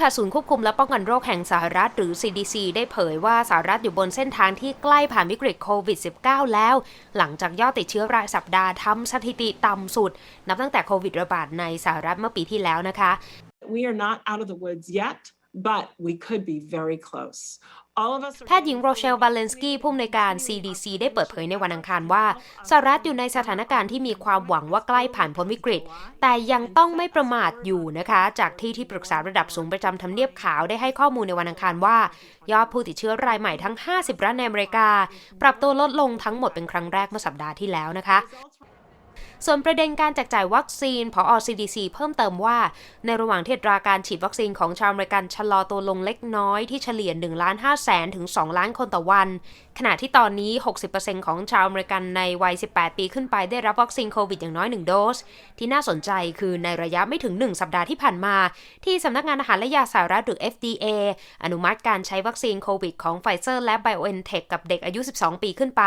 ค่ะศูนย์ควบคุมและป้องกันโรคแห่งสหรัฐหรือ CDC ได้เผยว่าสหรัฐอยู่บนเส้นทางที่ใกล้ผ่านวิกฤตโควิด -19 แล้ว หลังจากยอดติดเชื้อรายสัปดาห์ทำสถิติต่ำสุด นับตั้งแต่โควิดระบาดในสหรัฐเมื่อปีที่แล้วนะคะ We are not out of the woods yet, but we could be very close. All of us แพทย์หญิงโรเชลบาเลนสกี้ผู้อำนวยการ CDC ได้เปิดเผยในวันอังคารว่าสหรัฐอยู่ในสถานการณ์ที่มีความหวังว่าใกล้ผ่านพ้นวิกฤต แต่ยังต้องไม่ประมาทอยู่นะคะ จากที่ที่ปรึกษาระดับสูงประจำทำเนียบขาวได้ให้ข้อมูลในวันอังคารว่า ยอดผู้ติดเชื้อรายใหม่ทั้ง 50 รัฐในอเมริกา ปรับตัวลดลงทั้งหมดเป็นครั้งแรกเมื่อสัปดาห์ที่แล้วนะคะ ส่วนประเด็นการแจกจ่ายวัคซีนพอ CDC เพิ่มเติมว่า ในระหว่างที่ตราการฉีดวัคซีนของชาวอเมริกันชะลอตัวลงเล็กน้อยที่เฉลี่ย1ล้าน5แสนถึง 2 ล้านคนต่อวัน ขณะที่ตอนนี้ 60%ของชาวอเมริกันในวัย 18 ปีขึ้นไปได้รับวัคซีนโควิดอย่างน้อย 1 โดส ที่น่าสนใจคือในระยะไม่ถึง 1 สัปดาห์ที่ผ่านมา ที่สำนักงานอาหารและยาสหรัฐหรือ FDA อนุมัติการใช้วัคซีนโควิดของไฟเซอร์และ BioNTech กับเด็กอายุ 12 ปีขึ้นไป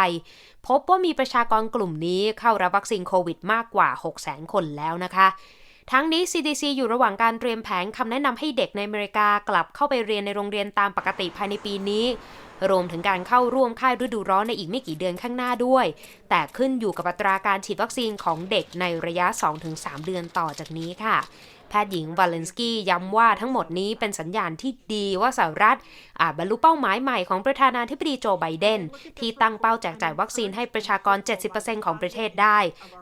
พบว่ามีประชากรกลุ่มนี้เข้ารับวัคซีนโควิดมากกว่า 600,000 คนแล้วนะคะ ทั้งนี้ CDC อยู่ระหว่างการเตรียมแผนคำแนะนำให้เด็กในอเมริกากลับเข้าไปเรียนในโรงเรียนตามปกติภายในปีนี้ รวมถึงการเข้าร่วมค่ายฤดูร้อนในอีกไม่กี่เดือนข้างหน้าด้วย แต่ขึ้นอยู่กับอัตราการฉีดวัคซีนของเด็กในระยะ 2-3 เดือนต่อจากนี้ค่ะ แพทย์หญิงวาเลนสกี้ย้ำว่าทั้งหมดนี้เป็นสัญญาณที่ดีว่าสหรัฐอาจบรรลุเป้าหมายใหม่ของประธานาธิบดีโจไบเดน ที่ตั้งเป้าแจกจ่ายวัคซีนให้ประชากร 70%ของประเทศได้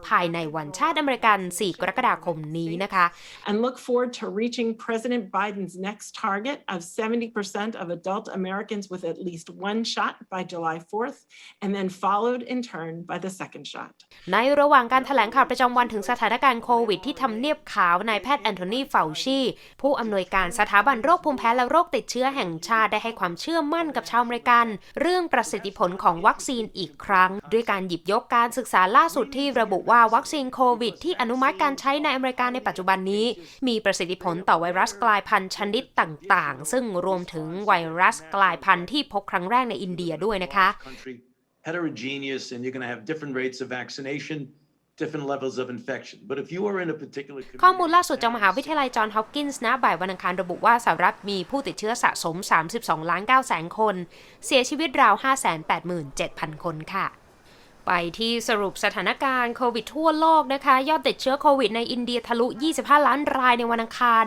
ภายในวันชาติอเมริกัน 4 กรกฎาคมนี้นะคะ and look forward to reaching President Biden's next target of 70% of adult Americans with at least one shot by July 4th, and then followed in turn by the second shot. ในระหว่างการถแถลงข่าวประจำวันถึงสถานการณ์โควิดที่ทำเนียบขาวนายแพทย์แอนโททนีเฟลชีผู้อำนวยการสถาบันโรคภูมิแพ้และโรคติดเชื้อแห่งชาติได้ให้ความเชื่อมั่นกับชาวอเมริกัน เรื่องประสิทธิผลของวัคซีนอีกครั้ง ด้วยการหยิบยกการศึกษาล่าสุดที่ระบุว่าวัคซีนโควิด ที่อนุมัติการใช้ในอเมริกาในปัจจุบันนี้ มีประสิทธิผลต่อไวรัสกลายพันธุ์ชนิดต่างๆ ซึ่งรวมถึงไวรัสกลายพันธุ์ที่พบครั้งแรกในอินเดียด้วยนะคะ heterogeneous and you're going to have different rates of vaccination, different levels of infection. But if you are in a particular ข้อมูลล่าสุดจากมหาวิทยาลัยจอห์นฮอปกินส์นะบ่ายวันอังคารระบุว่าสหรัฐมีผู้ติดเชื้อสะสม 32 ล้าน9แสนคน เสียชีวิตราว 587,000 คนค่ะ ไปที่สรุปสถานการณ์โควิดทั่วโลกนะคะ ยอดติดเชื้อโควิดในอินเดียทะลุ 25 ล้านรายในวันอังคาร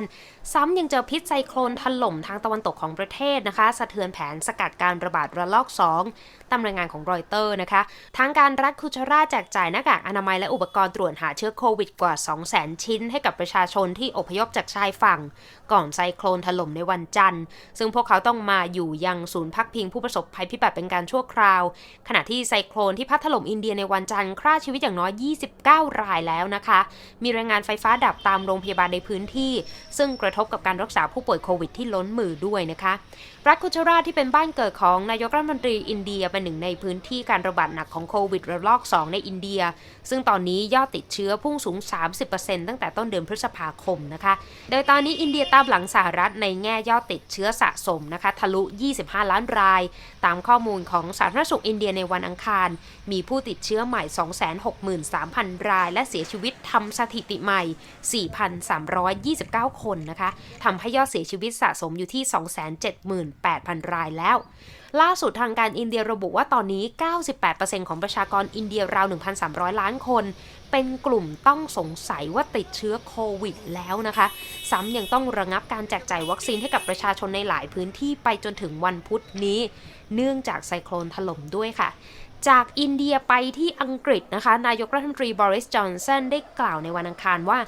ซ้ำยังเจอพิษไซโคลนถล่มทางตะวันตกของประเทศนะคะ สะเทือนแผนสกัดการระบาดระลอก 2 ตามรายงานของรอยเตอร์นะคะ ทางการรัฐคุชราแจกจ่ายหน้ากากอนามัยและอุปกรณ์ตรวจหาเชื้อโควิดกว่า 200,000 ชิ้น ให้กับประชาชนที่อพยพจากชายฝั่ง ก่อนไซโคลนถล่มในวันจันทร์ ซึ่งพวกเขาต้องมาอยู่ยังศูนย์พักพิงผู้ประสบภัยพิบัติเป็นการชั่วคราว ขณะที่ไซโคลนที่พัดถล่มอินเดียในวันจันทร์ฆ่าชีวิตอย่างน้อย 29 รายแล้วนะคะ มีรายงานไฟฟ้าดับตามโรงพยาบาลในพื้นที่ ซึ่งกระทบกับการรักษาผู้ป่วยโควิดที่ล้นมือด้วยนะคะ รัฐคุชราที่เป็นบ้านเกิดของนายกรัฐมนตรีอินเดียเป็นหนึ่งในพื้นที่การระบาดหนักของโควิดระลอก 2 ในอินเดีย ซึ่งตอนนี้ยอดติดเชื้อพุ่งสูง 30%ตั้งแต่ต้นเดือนพฤษภาคมนะคะ โดยตอนนี้อินเดียตามหลังสหรัฐในแง่ยอดติดเชื้อสะสมนะคะทะลุ 25 ล้านราย ตามข้อมูลของสาธารณสุขอินเดียในวันอังคาร มีผูู้้ติดเชื้อใหม่ 263,000 ราย และเสียชีวิตทำสถิติใหม่ 4,329 คนนะคะทำให้ยอดเสียชีวิตสะสมอยู่ที่ 278,000 รายแล้ว ล่าสุดทางการอินเดียระบุว่าตอนนี้ 98%ของประชากรอินเดียราว 1,300 ล้านคน เป็นกลุ่มต้องสงสัยว่าติดเชื้อโควิดแล้วนะคะ ซ้ำยังต้องระงับการแจกจ่ายวัคซีนให้กับประชาชนในหลายพื้นที่ไปจนถึงวันพุธนี้ เนื่องจากไซโคลนถล่มด้วยค่ะ จากอินเดียไปที่อังกฤษนะคะ นายกรัฐมนตรีบริสจอนสันได้กล่าวในวันอังคารว่า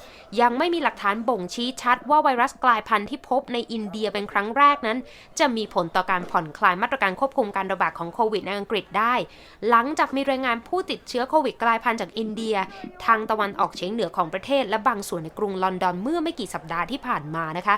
ยังไม่มีหลักฐานบ่งชี้ชัดว่าไวรัสกลายพันธุ์ที่พบในอินเดียเป็นครั้งแรกนั้น จะมีผลต่อการผ่อนคลายมาตรการควบคุมการระบาดของโควิดในอังกฤษได้ หลังจากมีรายงานผู้ติดเชื้อโควิดกลายพันธุ์จากอินเดีย ทางตะวันออกเฉียงเหนือของประเทศ และบางส่วนในกรุงลอนดอนเมื่อไม่กี่สัปดาห์ที่ผ่านมานะคะ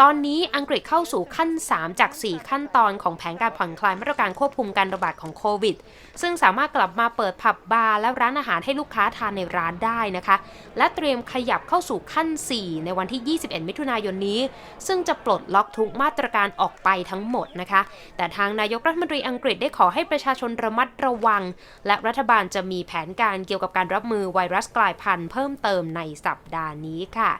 ตอนนี้อังกฤษเข้าสู่ขั้น 3 จาก 4 ขั้นตอนของแผนการผ่อนคลายมาตรการควบคุมการระบาดของโควิด ซึ่งงสามารถกลับมาเปิดผับบาร์และร้านอาหารให้ลูกค้าทานในร้านได้นะคะ และเตรียมขยับเข้าสู่ขั้น 4 ในวันที่ 21 มิถุนายนนี้ ซึ่งจะปลดล็อกทุกมาตรการออกไปทั้งหมดนะคะ แต่ทางนายกรัฐมนตรีอังกฤษได้ขอให้ประชาชนระมัดระวัง และรัฐบาลจะมีแผนการเกี่ยวกับการรับมือไวรัสกลายพันธุ์เพิ่มเติมในสัปดาห์นี้ค่ะ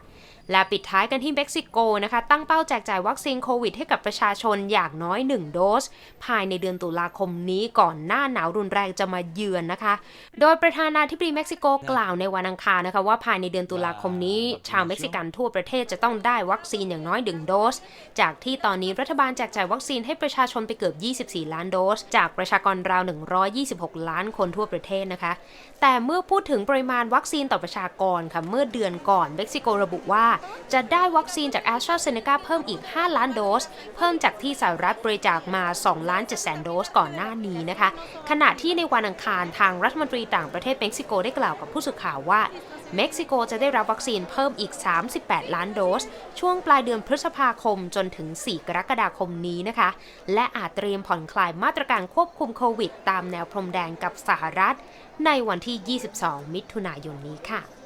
และปิดท้ายกันที่เม็กซิโกนะคะ ตั้งเป้าแจกจ่ายวัคซีนโควิดให้กับประชาชนอย่างน้อย 1 โดส ภายในเดือนตุลาคมนี้ก่อนหน้าหนาวรุนแรงจะมาเยือนนะคะ โดยประธานาธิบดีเม็กซิโกกล่าวในวันอังคารนะคะว่าภายในเดือนตุลาคมนี้ ชาวเม็กซิกันทั่วประเทศจะต้องได้วัคซีนอย่างน้อย 1 โดส จากที่ตอนนี้รัฐบาลแจกจ่ายวัคซีนให้ประชาชนไปเกือบ 24 ล้านโดส จากประชากรราว 126 ล้านคนทั่วประเทศนะคะ แต่เมื่อพูดถึงปริมาณวัคซีนต่อประชากรค่ะเมื่อเดือนก่อนเม็กซิโกระบุว่าจะได้วัคซีนจาก a s t r a z เซ e c a เพิ่มอีก 5 ล้านโดส เพิ่มจากที่สหรัฐบริจาคมา2ล้าน7แสนโดสก่อนหน้านี้นะคะ ขณะที่ในวันอังคารทางรัฐมนตรีต่างประเทศเม็กซิโกได้กล่าวกับผู้สื่อข่าวว่าเม็กซิโกจะได้รับวัคซีนเพิ่มอีก 38 ล้านโดส ช่วงปลายเดือนพฤษภาคมจนถึง 4 กรกฎาคมนี้นะคะ และอาจเตรียมผ่อนคลายมาตรการควบคุมโควิด ตามแนวพรมแดงกับสหรัฐ ในวันที่ 22 มิถุนายนนี้ค่ะ